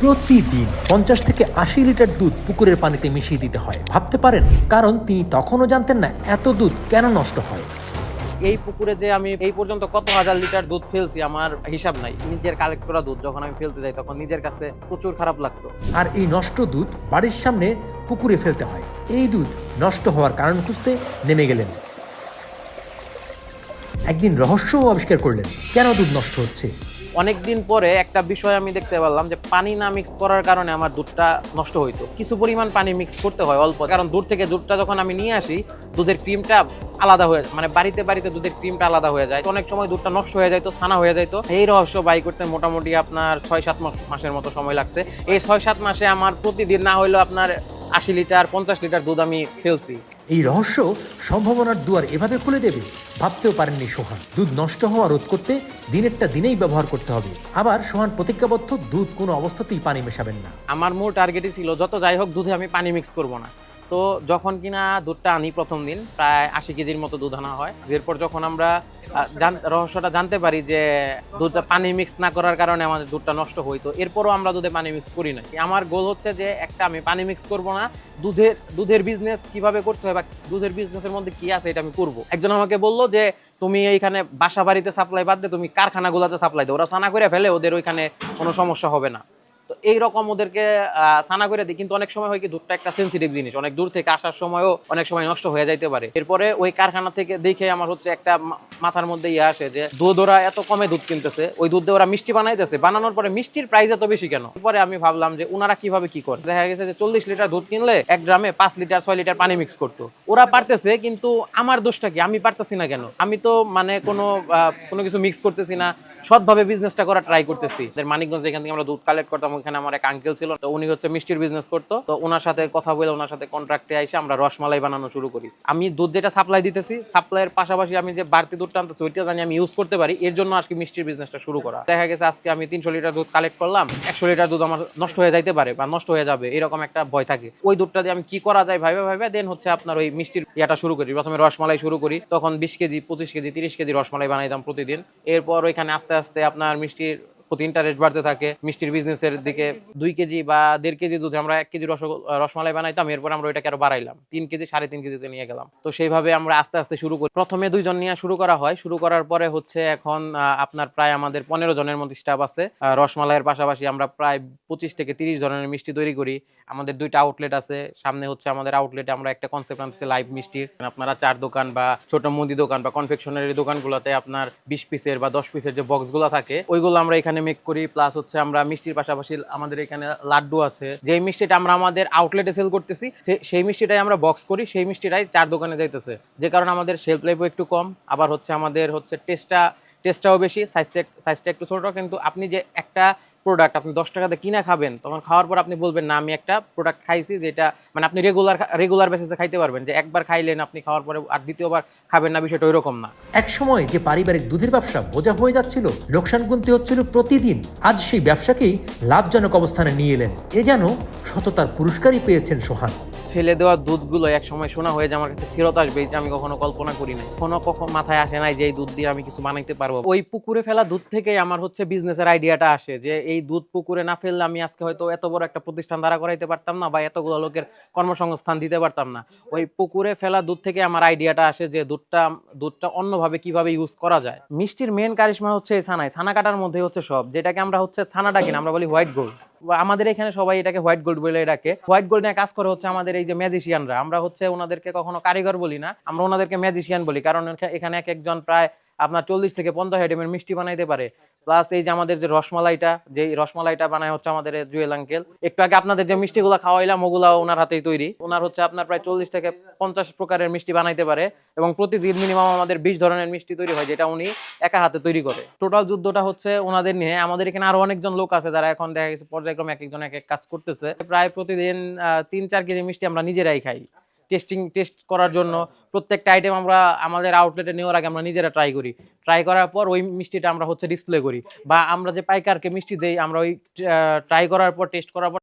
প্রতিদিন পঞ্চাশ থেকে আশি লিটার দুধ পুকুরের পানিতে মিশিয়ে দিতে হয়। ভাবতে পারেন কারণ তিনি তখনও জানতেন না এত দুধ কেন নষ্ট হয়। এই পুকুরে যে আমি এই পর্যন্ত কত হাজার লিটার দুধ ফেলছি আমার হিসাব নাই। নিজের কালেক্ট করা দুধ যখন আমি ফেলতে যাই তখন নিজের কাছে প্রচুর খারাপ লাগতো। আর এই নষ্ট দুধ বাড়ির সামনে পুকুরে ফেলতে হয়। এই দুধ নষ্ট হওয়ার কারণ খুঁজতে নেমে গেলেন। একদিন রহস্য আবিষ্কার করলেন কেন দুধ নষ্ট হচ্ছে? অনেকদিন পরে একটা বিষয় আমি দেখতে পারলাম যে পানি না মিক্স করার কারণে আমার দুধটা নষ্ট হইতো। কিছু পরিমাণ পানি মিক্স করতে হয় অল্প, কারণ দূর থেকে দুধটা যখন আমি নিয়ে আসি, দুধের ক্রিমটা আলাদা হয়ে যায়। মানে বাড়িতে বাড়িতে দুধের ক্রিমটা আলাদা হয়ে যায়। অনেক সময় দুধটা নষ্ট হয়ে যায় তো, ছানা হয়ে যায় তো। এই রহস্য বাই করতে মোটামুটি আপনার ছয় সাত মাস- মাসের মতো সময় লাগছে। এই ছয় সাত মাসে আমার প্রতিদিন না হইলেও আপনার আশি লিটার, পঞ্চাশ লিটার দুধ আমি ফেলছি। এই রহস্য সম্ভাবনার দুয়ার এভাবে খুলে দেবে? ভাবতেও পারেননি সোহান। দুধ নষ্ট হওয়া রোধ করতে দিনেরটা দিনেই ব্যবহার করতে হবে। আবার সোহান প্রতিজ্ঞাবদ্ধ, দুধ কোনো অবস্থাতেই পানি মেশাবেন না। আমার মূল টার্গেটই ছিল, যত যাই হোক দুধে আমি পানি মিক্স করব না। তো যখন কিনা দুধটা আনি প্রথম দিন, প্রায় আশি কেজির মতো দুধ আনা হয়। এরপর যখন আমরা রহস্যটা জানতে পারি যে দুধটা পানি মিক্স না করার কারণে আমাদের দুধটা নষ্ট হইতো, এরপরও আমরা দুধে পানি মিক্স করি না আমার গোল হচ্ছে যে একটা আমি পানি মিক্স করব না, দুধের দুধের বিজনেস কীভাবে করতে হয় বা দুধের বিজনেসের মধ্যে কি আছে এটা আমি করব। একজন আমাকে বলল যে, তুমি এইখানে বাসা বাড়িতে সাপ্লাই বাদ দিয়ে তুমি কারখানাগুলোতে সাপ্লাই দাও ওরা সানা করে ফেলে, ওদের ওইখানে কোনো সমস্যা হবে না। তো এইরকম ওদেরকে সানা করে দিই। কিন্তু অনেক সময় হয় কি, দুধটা একটা সেন্সিটিভ জিনিস। অনেক দূর থেকে আসার সময়ও অনেক সময় নষ্ট হয়ে যাইতে পারে। এরপরে ওই কারখানা থেকে দেখে আমার হচ্ছে একটা মাথার মধ্যে ইয়ে আসে যে দুধ ওরা এত কমে দুধ কিনতেছে, ওই দুধ দিয়ে ওরা মিষ্টি বানাইতেছে। বানানোর পরে মিষ্টির প্রাইস এত বেশি কেন? পরে আমি ভাবলাম যে ওনারা কীভাবে কি করে? দেখা গেছে যে চল্লিশ লিটার দুধ কিনলে এক গ্রামে পাঁচ লিটার, ছয় লিটার পানি মিক্স করতো। ওরা পারতেছে, কিন্তু আমার দোষটা কি? আমি পারতেছি না কেন? আমি তো মানে কোনো কোনো কিছু মিক্স করতেছি না। সৎভাবে বিজনেসটা করা ট্রাই করতেছি। মানিকগঞ্জ এখান থেকে আমরা দুধ কালেক্ট করতাম ওখানে আমার এক আঙ্কেল ছিল। তো উনি হচ্ছে মিষ্টির বিজনেস করতো। তো ওনার সাথে কথা বলে ওনার সাথে কন্ট্রাক্টে এসে আমরা রসমালাই বানানো শুরু করি। আমি দুধ যেটা সাপ্লাই দিতেছি সাপ্লাইয়ের পাশাপাশি আমি যে বাড়তি দুধটা আনতেছি ওইটা জানি আমি ইউজ করতে পারি, এর জন্য আজকে মিষ্টির বিজনেসটা শুরু করা। দেখা গেছে আজকে আমি তিনশো লিটার দুধ কালেক্ট করলাম, একশো লিটার দুধ আমার নষ্ট হয়ে যাইতে পারে বা নষ্ট হয়ে যাবে, এরকম একটা ভয় থাকে। ওই দুধটা দিয়ে আমি কি করা যায় ভাইবে ভাবে দেন হচ্ছে আপনার ওই মিষ্টির ইয়াটা শুরু করি, প্রথমে রসমালাই শুরু করি, তখন বিশ কেজি, পঁচিশ কেজি, তিরিশ কেজি রসমালাই বানাইতাম প্রতিদিন। এরপর ওইখানে আস্তে আস্তে আপনার মিষ্টির প্রতি ইন্টারেস্ট বাড়তে থাকে, মিষ্টির বিজনেসের দিকে দুই কেজি বা দেড় কেজি দুধে আমরা এক কেজি রস রসমালাই বানাইতাম, এরপর আমরা ওইটাকে আরও বাড়াইলাম। তিন কেজি, সাড়ে তিন কেজিতে নিয়ে গেলাম। তো সেইভাবে আমরা আস্তে আস্তে শুরু করি। প্রথমে দুইজন নিয়ে শুরু করা হয়। শুরু করার পরে হচ্ছে এখন আপনার প্রায় আমাদের পনেরো জনের মতো স্টাফ আছে। রসমালাইয়ের পাশাপাশি আমরা প্রায় পঁচিশ থেকে তিরিশ ধরনের মিষ্টি তৈরি করি। আমাদের দুইটা আউটলেট আছে। সামনে হচ্ছে আমাদের আউটলেটে আমরা একটা কনসেপ্ট আনছি লাইভ মিষ্টির। আপনারা চার দোকান বা ছোট মুদি দোকান বা কনফেকশনারি দোকানগুলোতে আপনার বিশ পিসের বা দশ পিসের যে বক্সগুলো থাকে, ওইগুলো আমরা এখানে মেক করি প্লাস হচ্ছে আমরা মিষ্টির পাশাপাশি আমাদের এখানে লাড্ডু আছে। যে মিষ্টিটা আমরা আমাদের আউটলেটে সেল করতেছি সেই মিষ্টিটাই আমরা বক্স করি, সেই মিষ্টিটাই চার দোকানে যাইতেছে। যে কারণে আমাদের সেলফ লাইফও একটু কম, আবার হচ্ছে আমাদের হচ্ছে টেস্টটা টেস্টটাও বেশি সাইজটা সাইজটা একটু ছোটো, কিন্তু আপনি যে একটা প্রোডাক্ট আপনি দশ টাকাতে কিনা খাবেন, তখন খাওয়ার পর আপনি বলবেন, না, আমি একটা প্রোডাক্ট খাইছি যেটা মানে আপনি রেগুলার রেগুলার বেসিসে খাইতে পারবেন যে একবার খাইলেন আপনি খাওয়ার পরে আর দ্বিতীয়বার খাবেন না, বিষয়টা ওইরকম না। এক সময় যে পারিবারিক দুধের ব্যবসা বোঝা হয়ে যাচ্ছিল, লোকসান গুনতে হচ্ছিল প্রতিদিন, আজ সেই ব্যবসাকেই লাভজনক অবস্থানে নিয়ে এলেন। এ যেন সততার পুরস্কারই পেয়েছেন সোহান। ফেলে দেওয়া দুধগুলো এক সময় শোনা হয়ে যে আমার কাছে ফেরত আসবে যে আমি কখনো কল্পনা করি নাই। কোনো কখন মাথায় আসে নাই যে এই দুধ দিয়ে আমি কিছু বানাইতে পারব। ওই পুকুরে ফেলা দুধ থেকেই আমার হচ্ছে বিজনেসের আইডিয়াটা আসে যে এই দুধ পুকুরে না ফেললে আমি আজকে হয়তো এত বড় একটা প্রতিষ্ঠান দাঁড়া করাইতে পারতাম না বা এতগুলো লোকের কর্মসংস্থান দিতে পারতাম না। ওই পুকুরে ফেলা দুধ থেকে আমার আইডিয়াটা আসে যে দুধটা দুধটা অন্যভাবে কীভাবে ইউজ করা যায়। মিষ্টির মেন কারিশমা হচ্ছে এই ছানায়। ছানা কাটার মধ্যে হচ্ছে সব, যেটাকে আমরা হচ্ছে ছানাটা কিনা আমরা বলি হোয়াইট গোল্ড আমাদের এখানে সবাই এটাকে হোয়াইট গোল্ড বলে ডাকে। হোয়াইট গোল্ড নিয়ে কাজ করে হচ্ছে আমাদের এই যে ম্যাজিশিয়ানরা আমরা হচ্ছে ওনাদেরকে কখনো কারিগর বলি না, আমরা ওনাদেরকে ম্যাজিশিয়ান বলি। কারণ এখানে এক একজন প্রায় আপনার চল্লিশ থেকে পঞ্চাশ আইটেমের মিষ্টি বানাইতে পারে। প্লাস এই যে আমাদের যে রসমালাইটা যে রসমালাইটা বানায় হচ্ছে আমাদের জুয়েল আঙ্কেল একটু আগে আপনাদের যে মিষ্টিগুলো খাওয়াইলাম ওগুলা ওনার হাতেই তৈরি। ওনার হচ্ছে আপনার প্রায় চল্লিশ থেকে পঞ্চাশ প্রকারের মিষ্টি বানাইতে পারে এবং প্রতিদিন মিনিমাম আমাদের বিশ ধরনের মিষ্টি তৈরি হয় যেটা উনি একা হাতে তৈরি করে। টোটাল যুদ্ধটা হচ্ছে ওনাদের নিয়ে আমাদের এখানে আরও অনেকজন লোক আছে যারা এখন দেখা গেছে পর্যায়ক্রমে এক একজন এক এক কাজ করতেছে। প্রায় প্রতিদিন আহ, তিন চার কেজি মিষ্টি আমরা নিজেরাই খাই। টেস্টিং টেস্ট করার জন্য প্রত্যেকটা আইটেম আমরা আমাদের আউটলেটে নেওয়ার আগে আমরা নিজেরা ট্রাই করি। ট্রাই করার পর ওই মিষ্টিটা আমরা হচ্ছে ডিসপ্লে করি। বা আমরা যে পাইকারকে মিষ্টি দেই আমরা ওই ট্রাই করার পর টেস্ট করার পর